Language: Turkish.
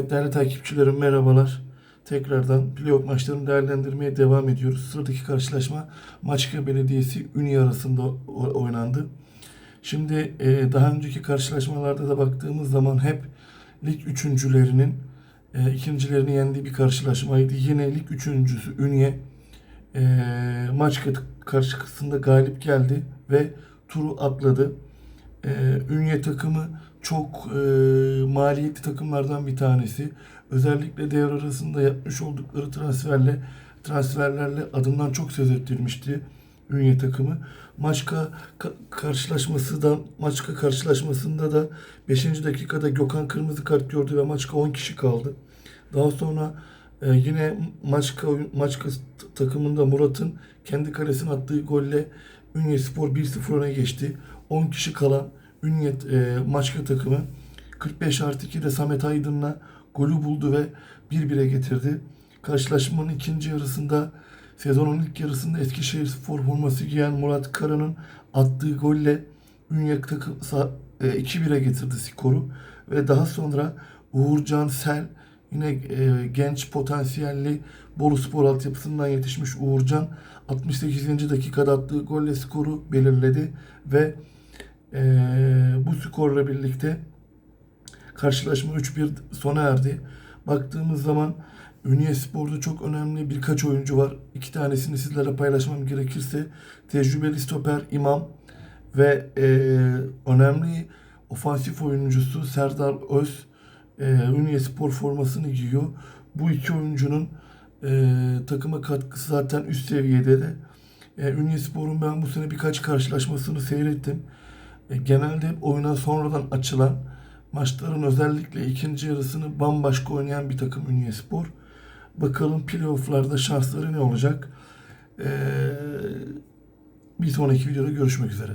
Evet değerli takipçilerim merhabalar. Tekrardan playoff maçlarını değerlendirmeye devam ediyoruz. Sıradaki karşılaşma Maçka Belediyesi Ünye arasında oynandı. Şimdi e, daha önceki karşılaşmalarda da baktığımız zaman hep lig üçüncülerinin e, ikincilerini yendiği bir karşılaşmaydı. Yine lig üçüncüsü Ünye e, Maçka karşısında galip geldi ve turu atladı. E, Ünye takımı çok e, maliyetli takımlardan bir tanesi. Özellikle devre arasında yapmış oldukları transferle transferlerle adından çok söz ettirmişti Ünye takımı. Maçka ka- karşılaşmasından Maçka karşılaşmasında da 5. dakikada Gökhan kırmızı kart gördü ve Maçka 10 kişi kaldı. Daha sonra e, yine Maçka Maçka takımında Murat'ın kendi kalesine attığı golle Ünye Spor 1-0 öne geçti. 10 kişi kalan Ünye e, Maçka takımı 45 artı 2'de Samet Aydın'la golü buldu ve 1-1'e getirdi. Karşılaşmanın ikinci yarısında sezonun ilk yarısında Eskişehir Spor forması giyen Murat Kara'nın attığı golle Ünye takım sa- e, 2-1'e getirdi skoru ve daha sonra Uğurcan Sel yine e, genç potansiyelli Bolu Spor altyapısından yetişmiş Uğurcan 68. dakikada attığı golle skoru belirledi ve e, bu skorla birlikte karşılaşma 3-1 sona erdi. Baktığımız zaman Ünye Spor'da çok önemli birkaç oyuncu var. İki tanesini sizlere paylaşmam gerekirse tecrübeli stoper İmam ve e, önemli ofansif oyuncusu Serdar Öz e, Ünye Spor formasını giyiyor. Bu iki oyuncunun e, takıma katkısı zaten üst seviyede de. E, Ünye Spor'un ben bu sene birkaç karşılaşmasını seyrettim. Genelde hep oyuna sonradan açılan maçların özellikle ikinci yarısını bambaşka oynayan bir takım Ünye Spor. Bakalım playofflarda şansları ne olacak? E, bir sonraki videoda görüşmek üzere.